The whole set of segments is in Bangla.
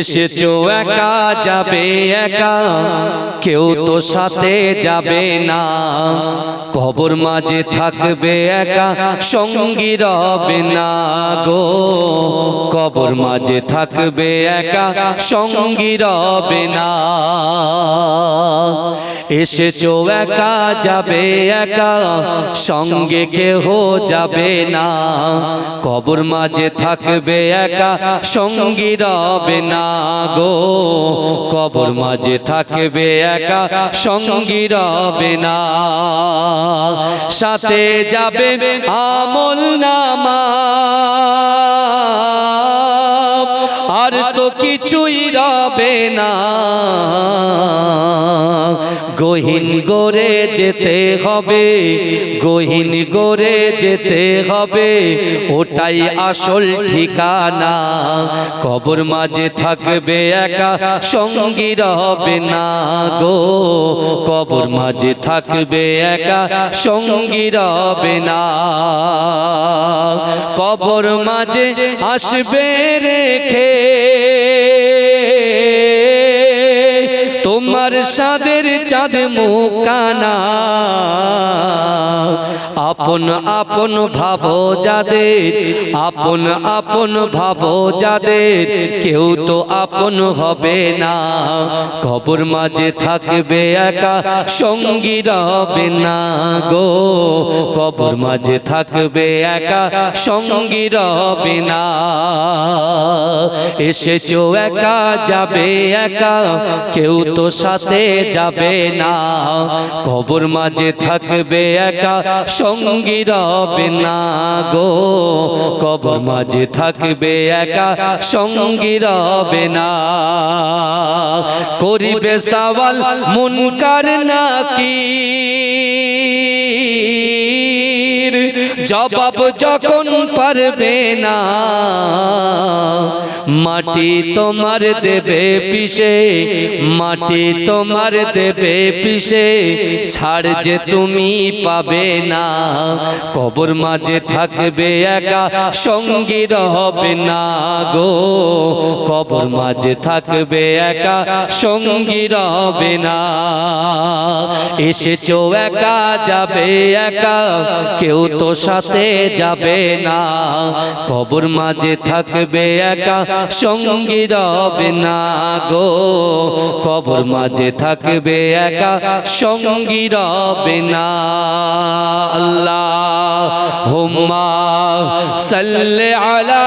এসেছ একা যাবে একা, কেউ তো সাথে যাবে না। কবর মাঝে থাকবে একা, সঙ্গী রবে না গো। কবর মাঝে থাকবে একা, সঙ্গী রবে না। এসেছ একা, যাবে একা, সঙ্গে কেহ যাবে না। কবর মাঝে থাকবে একা, সঙ্গী রবে না গো। কবর মাঝে থাকবে একা, সঙ্গী রবে না। সাথে যাবে আমল নামা। আর তো কিছুই রবে না। গহীন গড়ে যেতে হবে, গহীন গড়ে যেতে হবে, ওটাই আসল ঠিকানা। কবর মাঝে থাকবে একা, সঙ্গী রবে না গো। কবর মাঝে থাকবে একা, সঙ্গী রবে না। কবর মাঝে আসবে রেখে। তোমার সাদের চাঁদ মুকানা। আপন আপন ভাবো যাদের, আপন আপন ভাবো যাদের, কেউ তো আপন হবে না। কবর মাঝে থাকবে একা, সঙ্গী রবে না গো। কবর মাঝে থাকবে একা, সঙ্গী রবে না। এসেছ একা, যাবে একা, কেউ তো সাথে যাবে না। কবর মাঝে থাকবে একা, সঙ্গী রবে না গো। কবর মাঝে থাকবে একা, সঙ্গী রবে না। করিবে সওয়াল মুনকার নাকি? জবাব যখন পারবে না, মাটি তোমার দেবে পিসে মাটি তোমার দেবে পিসে ছাড় যে তুমি পাবে না, কবর মাঝে থাকবে একা, সঙ্গী হবে না গো, কবর মাঝে থাকবে একা, সঙ্গী হবে না। এসেছ একা, যাবে একা, কেউ তো সাথে যাবে না। কবর মাঝে থাকবে একা, সঙ্গী রবে না গো। কবর মাঝে থাকবে একা, সঙ্গী রবে না। আল্লাহ হুম্মা সাল্লে আলা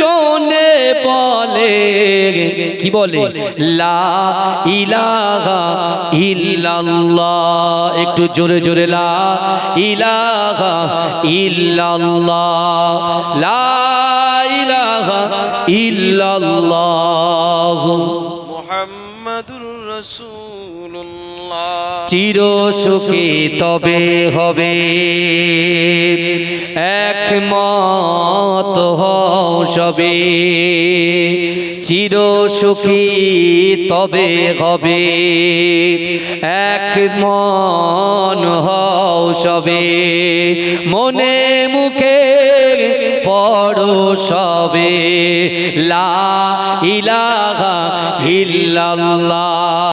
গর্জনে বলে। কি বলে? লা ইলাহা ইল্লাল্লাহ। একটু জোরে জোরে, লা ইলাহা ইল্লাল্লাহ। লা ইলাহা ইল্লাল্লাহ। মোহাম্মদুর রসুল্লাহ চির সুখী তবে হবে। একমত হও চির সুখী তবে হবে। এক মন হও সবে। মনে মুখে পড়ো সবে। লা ইলাহা ইল্লাল্লাহ।